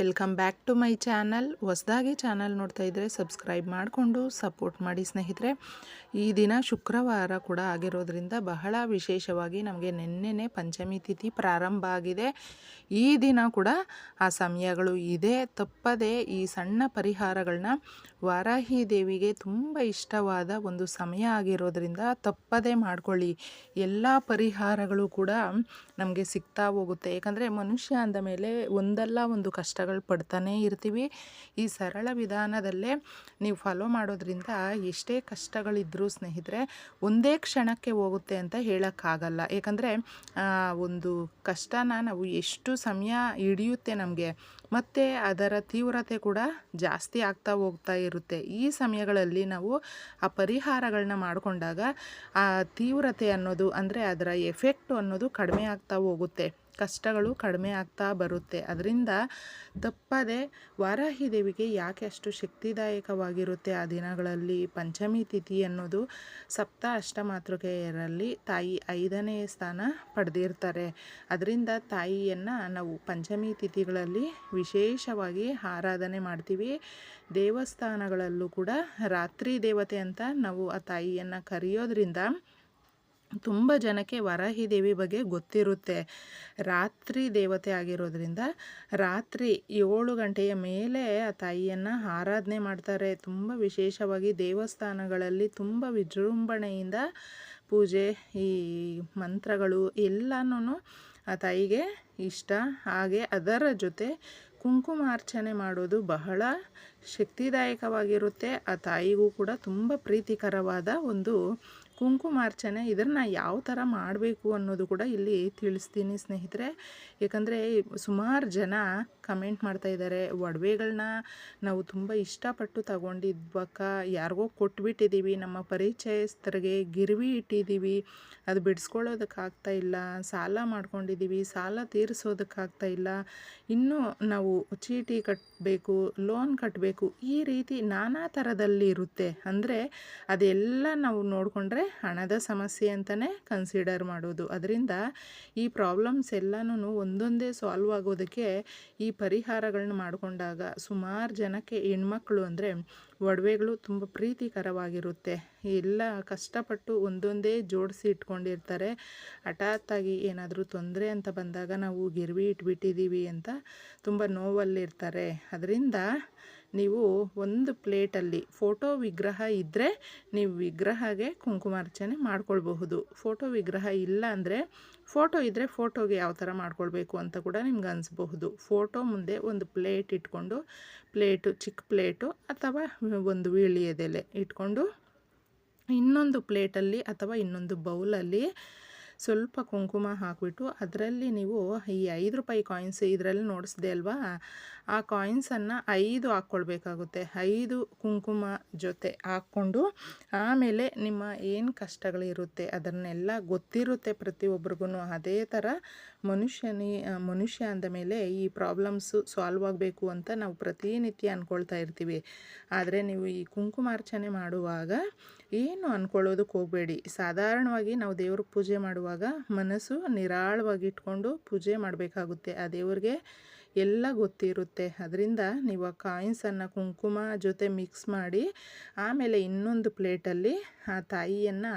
Welcome back to my channel ಹೊಸದಾಗಿ channel ನೋಡ್ತಾ ಇದ್ದರೆ ಸಬ್ಸ್ಕ್ರೈಬ್ ಮಾಡಿಕೊಂಡು ಸಪೋರ್ಟ್ ಮಾಡಿ ಸ್ನೇಹಿತರೆ. ಈ ದಿನ ಶುಕ್ರವಾರ ಕೂಡ ಆಗಿರೋದ್ರಿಂದ ಬಹಳ ವಿಶೇಷವಾಗಿ ನಮಗೆ ನಿನ್ನೆನೆ ಪಂಚಮಿ ತಿಥಿ ಪ್ರಾರಂಭ ಆಗಿದೆ. ಈ ದಿನ ಕೂಡ ಆ ಸಮಯಗಳು ಇದೆ. ತಪ್ಪದೆ ಈ ಸಣ್ಣ ಪರಿಹಾರಗಳನ್ನ ವಾರಾಹಿ ದೇವಿಗೆ ತುಂಬ ಇಷ್ಟವಾದ ಒಂದು ಸಮಯ ಆಗಿರೋದ್ರಿಂದ ತಪ್ಪದೆ ಮಾಡ್ಕೊಳ್ಳಿ. ಎಲ್ಲ ಪರಿಹಾರಗಳು ಕೂಡ ನಮಗೆ ಸಿಗ್ತಾ ಹೋಗುತ್ತೆ. ಯಾಕಂದರೆ ಮನುಷ್ಯ ಅಂದ ಮೇಲೆ ಒಂದಲ್ಲ ಒಂದು ಕಷ್ಟಗಳು ಪಡ್ತಾನೇ ಇರ್ತೀವಿ. ಈ ಸರಳ ವಿಧಾನದಲ್ಲೇ ನೀವು ಫಾಲೋ ಮಾಡೋದ್ರಿಂದ ಎಷ್ಟೇ ಕಷ್ಟಗಳಿದ್ದರೂ ಸ್ನೇಹಿತರೆ ಒಂದೇ ಕ್ಷಣಕ್ಕೆ ಹೋಗುತ್ತೆ ಅಂತ ಹೇಳೋಕ್ಕಾಗಲ್ಲ. ಯಾಕಂದರೆ ಒಂದು ಕಷ್ಟನ ನಾವು ಎಷ್ಟು ಸಮಯ ಹಿಡಿಯುತ್ತೆ ನಮಗೆ, ಮತ್ತು ಅದರ ತೀವ್ರತೆ ಕೂಡ ಜಾಸ್ತಿ ಆಗ್ತಾ ಹೋಗ್ತಾ ಇರುತ್ತೆ. ಈ ಸಮಯಗಳಲ್ಲಿ ನಾವು ಆ ಪರಿಹಾರಗಳನ್ನ ಮಾಡಿಕೊಂಡಾಗ ಆ ತೀವ್ರತೆ ಅನ್ನೋದು, ಅಂದರೆ ಅದರ ಎಫೆಕ್ಟ್ ಅನ್ನೋದು ಕಡಿಮೆ ಆಗ್ತಾ ಹೋಗುತ್ತೆ. ಕಷ್ಟಗಳು ಕಡಿಮೆ ಆಗ್ತಾ ಬರುತ್ತೆ. ಅದರಿಂದ ತಪ್ಪದೆ ವಾರಾಹಿ ದೇವಿಗೆ ಯಾಕೆ ಅಷ್ಟು ಶಕ್ತಿದಾಯಕವಾಗಿರುತ್ತೆ ಆ ದಿನಗಳಲ್ಲಿ? ಪಂಚಮಿ ತಿಥಿ ಅನ್ನೋದು ಸಪ್ತ ಅಷ್ಟಮಾತೃಕೆಯರಲ್ಲಿ ತಾಯಿ ಐದನೇ ಸ್ಥಾನ ಪಡೆದಿರ್ತಾರೆ. ಅದರಿಂದ ತಾಯಿಯನ್ನು ನಾವು ಪಂಚಮಿ ತಿಥಿಗಳಲ್ಲಿ ವಿಶೇಷವಾಗಿ ಆರಾಧನೆ ಮಾಡ್ತೀವಿ. ದೇವಸ್ಥಾನಗಳಲ್ಲೂ ಕೂಡ ರಾತ್ರಿ ದೇವತೆ ಅಂತ ನಾವು ಆ ತಾಯಿಯನ್ನು ಕರೆಯೋದ್ರಿಂದ ತುಂಬ ಜನಕ್ಕೆ ವರಾಹಿ ದೇವಿ ಬಗ್ಗೆ ಗೊತ್ತಿರುತ್ತೆ. ರಾತ್ರಿ ದೇವತೆ ಆಗಿರೋದ್ರಿಂದ ರಾತ್ರಿ ಏಳು ಗಂಟೆಯ ಮೇಲೆ ಆ ತಾಯಿಯನ್ನು ಆರಾಧನೆ ಮಾಡ್ತಾರೆ. ತುಂಬ ವಿಶೇಷವಾಗಿ ದೇವಸ್ಥಾನಗಳಲ್ಲಿ ತುಂಬ ವಿಜೃಂಭಣೆಯಿಂದ ಪೂಜೆ, ಈ ಮಂತ್ರಗಳು ಎಲ್ಲನೂ ಆ ತಾಯಿಗೆ ಇಷ್ಟ. ಹಾಗೆ ಅದರ ಜೊತೆ ಕುಂಕುಮಾರ್ಚನೆ ಮಾಡೋದು ಬಹಳ ಶಕ್ತಿದಾಯಕವಾಗಿರುತ್ತೆ. ಆ ತಾಯಿಗೂ ಕೂಡ ತುಂಬ ಪ್ರೀತಿಕರವಾದ ಒಂದು ಕುಂಕುಮಾರ್ಚನೆ ಇದನ್ನು ಯಾವ ಥರ ಮಾಡಬೇಕು ಅನ್ನೋದು ಕೂಡ ಇಲ್ಲಿ ತಿಳಿಸ್ತೀನಿ ಸ್ನೇಹಿತರೆ. ಯಾಕಂದರೆ ಸುಮಾರು ಜನ ಕಮೆಂಟ್ ಮಾಡ್ತಾ ಇದ್ದಾರೆ ಒಡವೆಗಳನ್ನ ನಾವು ತುಂಬ ಇಷ್ಟಪಟ್ಟು ತಗೊಂಡಿದ್ವಕ್ಕ, ಯಾರಿಗೋ ಕೊಟ್ಬಿಟ್ಟಿದ್ದೀವಿ ನಮ್ಮ ಪರಿಚಯಸ್ಥರಿಗೆ ಗಿರ್ವಿ ಇಟ್ಟಿದ್ದೀವಿ ಅದು ಬಿಡಿಸ್ಕೊಳ್ಳೋದಕ್ಕಾಗ್ತಾ ಇಲ್ಲ, ಸಾಲ ಮಾಡ್ಕೊಂಡಿದ್ದೀವಿ ಸಾಲ ತೀರಿಸೋದಕ್ಕಾಗ್ತಾ ಇಲ್ಲ, ಇನ್ನೂ ನಾವು ಚೀಟಿ ಕಟ್ಟಬೇಕು ಲೋನ್ ಕಟ್ಟಬೇಕು ಈ ರೀತಿ ನಾನಾ ಥರದಲ್ಲಿ ಇರುತ್ತೆ ಅಂದರೆ ಅದೆಲ್ಲ ನಾವು ನೋಡಿಕೊಂಡ್ರೆ ಹಣದ ಸಮಸ್ಯೆ ಅಂತಲೇ ಕನ್ಸಿಡರ್ ಮಾಡೋದು ಅದರಿಂದ ಈ ಪ್ರಾಬ್ಲಮ್ಸ್ ಎಲ್ಲನೂ ಒಂದೊಂದೇ ಸಾಲ್ವ್ ಆಗೋದಕ್ಕೆ ಈ ಪರಿಹಾರಗಳನ್ನ ಮಾಡಿಕೊಂಡಾಗ ಸುಮಾರು ಜನಕ್ಕೆ ಹೆಣ್ಮಕ್ಳು ಅಂದರೆ ಒಡವೆಗಳು ತುಂಬ ಪ್ರೀತಿಕರವಾಗಿರುತ್ತೆ. ಎಲ್ಲ ಕಷ್ಟಪಟ್ಟು ಒಂದೊಂದೇ ಜೋಡಿಸಿ ಇಟ್ಕೊಂಡಿರ್ತಾರೆ. ಹಠಾತ್ತಾಗಿ ಏನಾದರೂ ತೊಂದರೆ ಅಂತ ಬಂದಾಗ ನಾವು ಗಿರ್ವಿ ಇಟ್ಬಿಟ್ಟಿದ್ದೀವಿ ಅಂತ ತುಂಬ ನೋವಲ್ಲಿರ್ತಾರೆ. ಅದರಿಂದ ನೀವು ಒಂದು ಪ್ಲೇಟಲ್ಲಿ ಫೋಟೋ ವಿಗ್ರಹ ಇದ್ದರೆ ನೀವು ವಿಗ್ರಹಗೆ ಕುಂಕುಮಾರ್ಚನೆ ಮಾಡ್ಕೊಳ್ಬಹುದು. ಫೋಟೋ ವಿಗ್ರಹ ಇಲ್ಲ ಅಂದರೆ ಫೋಟೋ ಇದ್ದರೆ ಫೋಟೋಗೆ ಯಾವ ಥರ ಮಾಡ್ಕೊಳ್ಬೇಕು ಅಂತ ಕೂಡ ನಿಮ್ಗೆ ಅನಿಸ್ಬಹುದು. ಫೋಟೋ ಮುಂದೆ ಒಂದು ಪ್ಲೇಟ್ ಇಟ್ಕೊಂಡು, ಪ್ಲೇಟು, ಚಿಕ್ಕ ಪ್ಲೇಟು ಅಥವಾ ಒಂದು ವೀಳ್ಯದೆಲೆ ಇಟ್ಕೊಂಡು ಇನ್ನೊಂದು ಪ್ಲೇಟಲ್ಲಿ ಅಥವಾ ಇನ್ನೊಂದು ಬೌಲಲ್ಲಿ ಸ್ವಲ್ಪ ಕುಂಕುಮ ಹಾಕಿಬಿಟ್ಟು ಅದರಲ್ಲಿ ನೀವು ಈ ಐದು ರೂಪಾಯಿ ಕಾಯಿನ್ಸ್ ಇದರಲ್ಲಿ ನೋಡಿಸ್ದೆ ಅಲ್ವಾ? ಆ ಕಾಯಿನ್ಸನ್ನು ಐದು ಹಾಕ್ಕೊಳ್ಬೇಕಾಗುತ್ತೆ. ಐದು ಕುಂಕುಮ ಜೊತೆ ಹಾಕ್ಕೊಂಡು ಆಮೇಲೆ ನಿಮ್ಮ ಏನು ಕಷ್ಟಗಳಿರುತ್ತೆ ಅದನ್ನೆಲ್ಲ ಗೊತ್ತಿರುತ್ತೆ ಪ್ರತಿಯೊಬ್ಬರಿಗೂ ಅದೇ ಥರ ಮನುಷ್ಯನಿ ಮನುಷ್ಯ ಅಂದ ಮೇಲೆ ಈ ಪ್ರಾಬ್ಲಮ್ಸು ಸಾಲ್ವ್ ಆಗಬೇಕು ಅಂತ ನಾವು ಪ್ರತಿನಿತ್ಯ ಅಂದ್ಕೊಳ್ತಾ ಇರ್ತೀವಿ. ಆದರೆ ನೀವು ಈ ಕುಂಕುಮಾರ್ಚನೆ ಮಾಡುವಾಗ ಏನು ಅಂದ್ಕೊಳ್ಳೋದಕ್ಕೆ ಹೋಗಬೇಡಿ. ಸಾಧಾರಣವಾಗಿ ನಾವು ದೇವ್ರಿಗೆ ಪೂಜೆ ಮಾಡುವಾಗ ಮನಸ್ಸು ನಿರಾಳವಾಗಿ ಇಟ್ಕೊಂಡು ಪೂಜೆ ಮಾಡಬೇಕಾಗುತ್ತೆ. ಆ ದೇವ್ರಿಗೆ ಎಲ್ಲ ಗೊತ್ತಿರುತ್ತೆ. ಅದರಿಂದ ನೀವು ಆ ಕಾಯಿನ್ಸನ್ನು ಕುಂಕುಮ ಜೊತೆ ಮಿಕ್ಸ್ ಮಾಡಿ, ಆಮೇಲೆ ಇನ್ನೊಂದು ಪ್ಲೇಟಲ್ಲಿ ಆ ತಾಯಿಯನ್ನು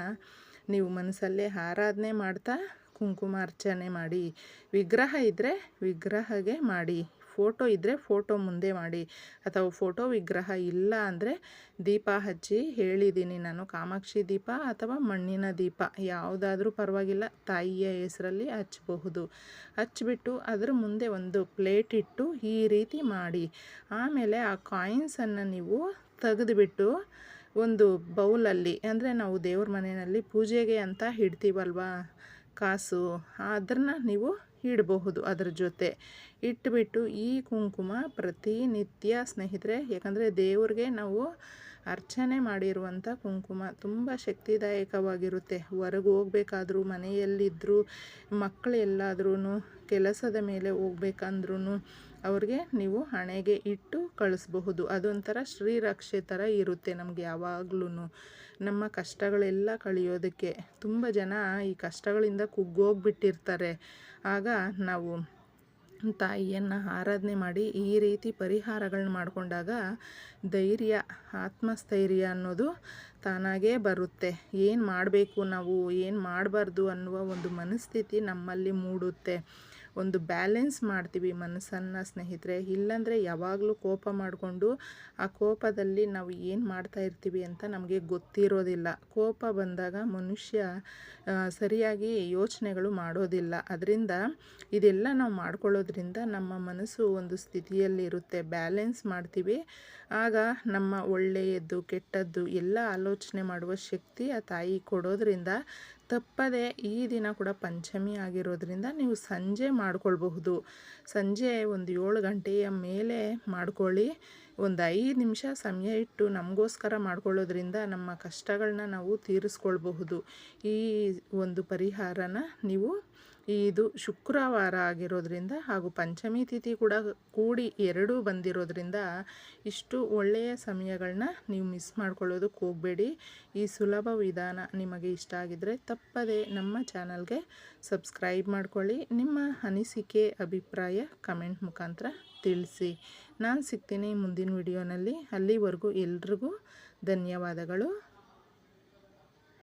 ನೀವು ಮನಸ್ಸಲ್ಲೇ ಆರಾಧನೆ ಮಾಡ್ತಾ ಕುಂಕುಮಾರ್ಚನೆ ಮಾಡಿ. ವಿಗ್ರಹ ಇದ್ದರೆ ವಿಗ್ರಹಗೆ ಮಾಡಿ. ಫೋಟೋ ಇದ್ದರೆ ಫೋಟೋ ಮುಂದೆ ಮಾಡಿ. ಅಥವಾ ಫೋಟೋ ವಿಗ್ರಹ ಇಲ್ಲ ಅಂದರೆ ದೀಪ ಹಚ್ಚಿ ಹೇಳಿದ್ದೀನಿ ನಾನು. ಕಾಮಾಕ್ಷಿ ದೀಪ ಅಥವಾ ಮಣ್ಣಿನ ದೀಪ. ಯಾವುದಾದ್ರೂ ಪರವಾಗಿಲ್ಲ, ತಾಯಿಯ ಹೆಸರಲ್ಲಿ ಹಚ್ಚಬಹುದು. ಹಚ್ಚಿಬಿಟ್ಟು ಅದರ ಮುಂದೆ ಒಂದು ಪ್ಲೇಟ್ ಇಟ್ಟು ಈ ರೀತಿ ಮಾಡಿ. ಆಮೇಲೆ ಆ ಕಾಯಿನ್ಸನ್ನು ನೀವು ತೆಗೆದುಬಿಟ್ಟು ಒಂದು ಬೌಲಲ್ಲಿ, ಅಂದರೆ ನಾವು ದೇವ್ರ ಮನೆಯಲ್ಲಿ ಪೂಜೆಗೆ ಅಂತ ಇಡ್ತೀವಲ್ವಾ, ಕಾಸು, ಅದನ್ನು ನೀವು ಇಡಬಹುದು ಅದರ ಜೊತೆ. ಇಟ್ಬಿಟ್ಟು ಈ ಕುಂಕುಮ ಪ್ರತಿನಿತ್ಯ ಸ್ನೇಹಿತರೆ, ಯಾಕಂದರೆ ದೇವ್ರಿಗೆ ನಾವು ಅರ್ಚನೆ ಮಾಡಿರುವಂಥ ಕುಂಕುಮ ತುಂಬ ಶಕ್ತಿದಾಯಕವಾಗಿರುತ್ತೆ. ಹೊರಗೆ ಹೋಗ್ಬೇಕಾದ್ರೂ ಮನೆಯಲ್ಲಿದ್ದರೂ ಮಕ್ಕಳೆಲ್ಲಾದ್ರೂ ಕೆಲಸದ ಮೇಲೆ ಹೋಗ್ಬೇಕಂದ್ರೂ ಅವ್ರಿಗೆ ನೀವು ಹಣೆಗೆ ಇಟ್ಟು ಕಳಿಸ್ಬಹುದು. ಅದೊಂಥರ ಶ್ರೀರಕ್ಷೆ ಥರ ಇರುತ್ತೆ ನಮಗೆ ಯಾವಾಗ್ಲೂ ನಮ್ಮ ಕಷ್ಟಗಳೆಲ್ಲ ಕಳಿಯೋದಕ್ಕೆ. ತುಂಬ ಜನ ಈ ಕಷ್ಟಗಳಿಂದ ಕುಗ್ಗೋಗ್ಬಿಟ್ಟಿರ್ತಾರೆ. ಆಗ ನಾವು ತಾಯಿಯನ್ನು ಆರಾಧನೆ ಮಾಡಿ ಈ ರೀತಿ ಪರಿಹಾರಗಳನ್ನ ಮಾಡಿಕೊಂಡಾಗ ಧೈರ್ಯ, ಆತ್ಮಸ್ಥೈರ್ಯ ಅನ್ನೋದು ತಾನಾಗೇ ಬರುತ್ತೆ. ಏನು ಮಾಡಬೇಕು ನಾವು, ಏನು ಮಾಡಬಾರ್ದು ಅನ್ನುವ ಒಂದು ಮನಸ್ಥಿತಿ ನಮ್ಮಲ್ಲಿ ಮೂಡುತ್ತೆ. ಒಂದು ಬ್ಯಾಲೆನ್ಸ್ ಮಾಡ್ತೀವಿ ಮನಸ್ಸನ್ನು ಸ್ನೇಹಿತರೆ. ಇಲ್ಲಾಂದರೆ ಯಾವಾಗಲೂ ಕೋಪ ಮಾಡಿಕೊಂಡು ಆ ಕೋಪದಲ್ಲಿ ನಾವು ಏನು ಮಾಡ್ತಾ ಇರ್ತೀವಿ ಅಂತ ನಮಗೆ ಗೊತ್ತಿರೋದಿಲ್ಲ. ಕೋಪ ಬಂದಾಗ ಮನುಷ್ಯ ಸರಿಯಾಗಿ ಯೋಚನೆಗಳು ಮಾಡೋದಿಲ್ಲ. ಅದರಿಂದ ಇದೆಲ್ಲ ನಾವು ಮಾಡ್ಕೊಳ್ಳೋದ್ರಿಂದ ನಮ್ಮ ಮನಸ್ಸು ಒಂದು ಸ್ಥಿತಿಯಲ್ಲಿರುತ್ತೆ. ಬ್ಯಾಲೆನ್ಸ್ ಮಾಡ್ತೀವಿ. ಆಗ ನಮ್ಮ ಒಳ್ಳೆಯದ್ದು, ಕೆಟ್ಟದ್ದು ಎಲ್ಲ ಆಲೋಚನೆ ಮಾಡುವ ಶಕ್ತಿ ಆ ತಾಯಿ ಕೊಡೋದ್ರಿಂದ ತಪ್ಪದೆ ಈ ದಿನ ಕೂಡ ಪಂಚಮಿ ಆಗಿರೋದ್ರಿಂದ ನೀವು ಸಂಜೆ ಮಾಡಿಕೊಳ್ಬಹುದು. ಸಂಜೆ ಒಂದು ಏಳು ಗಂಟೆಯ ಮೇಲೆ ಮಾಡ್ಕೊಳ್ಳಿ. ಒಂದು ಐದು ನಿಮಿಷ ಸಮಯ ಇಟ್ಟು ನಮಗೋಸ್ಕರ ಮಾಡ್ಕೊಳ್ಳೋದ್ರಿಂದ ನಮ್ಮ ಕಷ್ಟಗಳನ್ನ ನಾವು ತೀರಿಸ್ಕೊಳ್ಬಹುದು. ಈ ಒಂದು ಪರಿಹಾರನ ನೀವು ಇದು ಶುಕ್ರವಾರ ಆಗಿರೋದ್ರಿಂದ ಹಾಗೂ ಪಂಚಮಿ ತಿಥಿ ಕೂಡ ಕೂಡಿ ಎರಡೂ ಬಂದಿರೋದ್ರಿಂದ ಇಷ್ಟು ಒಳ್ಳೆಯ ಸಮಯಗಳನ್ನ ನೀವು ಮಿಸ್ ಮಾಡ್ಕೊಳ್ಳೋದಕ್ಕೆ ಹೋಗಬೇಡಿ. ಈ ಸುಲಭ ವಿಧಾನ ನಿಮಗೆ ಇಷ್ಟ ಆಗಿದ್ದರೆ ತಪ್ಪದೆ ನಮ್ಮ ಚಾನಲ್ಗೆ ಸಬ್ಸ್ಕ್ರೈಬ್ ಮಾಡ್ಕೊಳ್ಳಿ. ನಿಮ್ಮ ಅನಿಸಿಕೆ, ಅಭಿಪ್ರಾಯ ಕಮೆಂಟ್ ಮುಖಾಂತರ ತಿಳಿಸಿ. ನಾನು ಸಿಗ್ತೀನಿ ಮುಂದಿನ ವಿಡಿಯೋನಲ್ಲಿ. ಅಲ್ಲಿವರೆಗೂ ಎಲ್ರಿಗೂ ಧನ್ಯವಾದಗಳು.